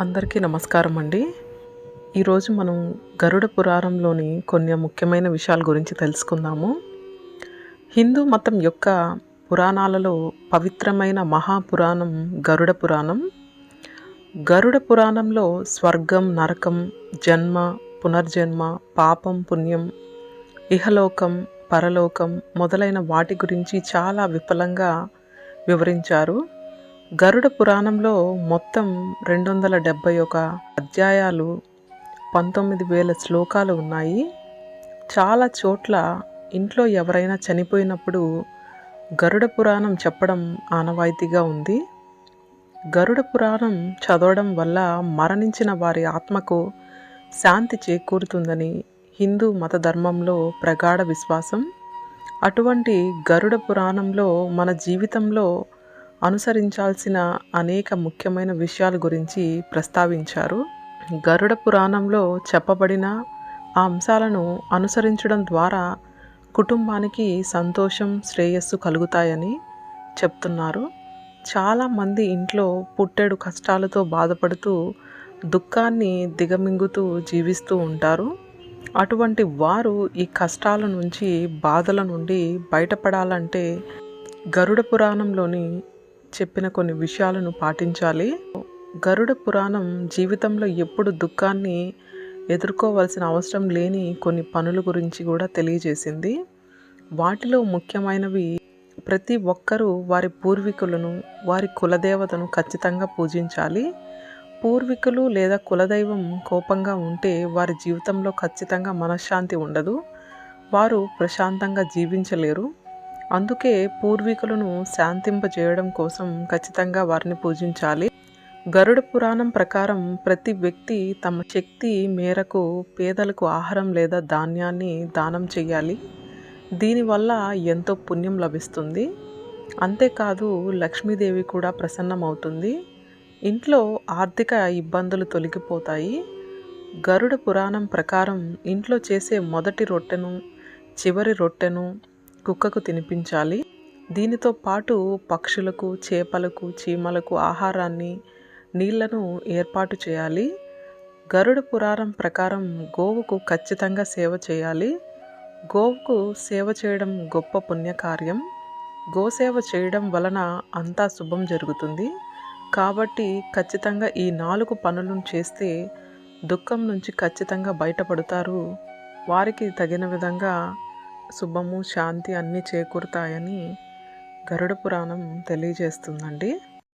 అందరికీ నమస్కారం అండి. ఈరోజు మనం గరుడ పురాణంలోని కొన్ని ముఖ్యమైన విషయాల గురించి తెలుసుకుందాము. హిందూ మతం యొక్క పురాణాలలో పవిత్రమైన మహాపురాణం గరుడ పురాణం. గరుడ పురాణంలో స్వర్గం నరకం జన్మ పునర్జన్మ పాపం పుణ్యం ఇహలోకం పరలోకం మొదలైన వాటి గురించి చాలా విఫలంగా వివరించారు. గరుడ పురాణంలో మొత్తం రెండు వందల డెబ్భై ఒక అధ్యాయాలు పంతొమ్మిది వేల శ్లోకాలు ఉన్నాయి. చాలా చోట్ల ఇంట్లో ఎవరైనా చనిపోయినప్పుడు గరుడ పురాణం చెప్పడం ఆనవాయితీగా ఉంది. గరుడ పురాణం చదవడం వల్ల మరణించిన వారి ఆత్మకు శాంతి చేకూరుతుందని హిందూ మత ధర్మంలో ప్రగాఢ విశ్వాసం. అటువంటి గరుడ పురాణంలో మన జీవితంలో అనుసరించాల్సిన అనేక ముఖ్యమైన విషయాల గురించి ప్రస్తావించారు. గరుడ పురాణంలో చెప్పబడిన ఆ అంశాలను అనుసరించడం ద్వారా కుటుంబానికి సంతోషం శ్రేయస్సు కలుగుతాయని చెప్తున్నారు. చాలామంది ఇంట్లో పుట్టెడు కష్టాలతో బాధపడుతూ దుఃఖాన్ని దిగమింగుతూ జీవిస్తూ ఉంటారు. అటువంటి వారు ఈ కష్టాల నుంచి బాధల నుండి బయటపడాలంటే గరుడ పురాణంలోని చెప్పిన కొన్ని విషయాలను పాటించాలి. గరుడ పురాణం జీవితంలో ఎప్పుడు దుఃఖాన్ని ఎదుర్కోవాల్సిన అవసరం లేని కొన్ని పనుల గురించి కూడా తెలియజేసింది. వాటిలో ముఖ్యమైనవి ప్రతి ఒక్కరూ వారి పూర్వీకులను వారి కులదేవతను ఖచ్చితంగా పూజించాలి. పూర్వీకులు లేదా కులదైవం కోపంగా ఉంటే వారి జీవితంలో ఖచ్చితంగా మనశ్శాంతి ఉండదు. వారు ప్రశాంతంగా జీవించలేరు. అందుకే పూర్వీకులను శాంతింపజేయడం కోసం ఖచ్చితంగా వారిని పూజించాలి. గరుడ పురాణం ప్రకారం ప్రతి వ్యక్తి తమ శక్తి మేరకు పేదలకు ఆహారం లేదా ధాన్యాన్ని దానం చేయాలి. దీనివల్ల ఎంతో పుణ్యం లభిస్తుంది. అంతేకాదు లక్ష్మీదేవి కూడా ప్రసన్నమవుతుంది. ఇంట్లో ఆర్థిక ఇబ్బందులు తొలగిపోతాయి. గరుడ పురాణం ప్రకారం ఇంట్లో చేసే మొదటి రొట్టెను చివరి రొట్టెను కుక్కకు తినిపించాలి. దీనితో పాటు పక్షులకు చేపలకు చీమలకు ఆహారాన్ని నీళ్ళను ఏర్పాటు చేయాలి. గరుడ పురాణం ప్రకారం గోవుకు ఖచ్చితంగా సేవ చేయాలి. గోవుకు సేవ చేయడం గొప్ప పుణ్యకార్యం. గోసేవ చేయడం వలన అంతా శుభం జరుగుతుంది. కాబట్టి ఖచ్చితంగా ఈ నాలుగు పనులను చేస్తే దుఃఖం నుంచి ఖచ్చితంగా బయటపడతారు. వారికి తగిన విధంగా శుభము శాంతి అన్నీ చేకూరుతాయని గరుడ పురాణం తెలియజేస్తుందండి.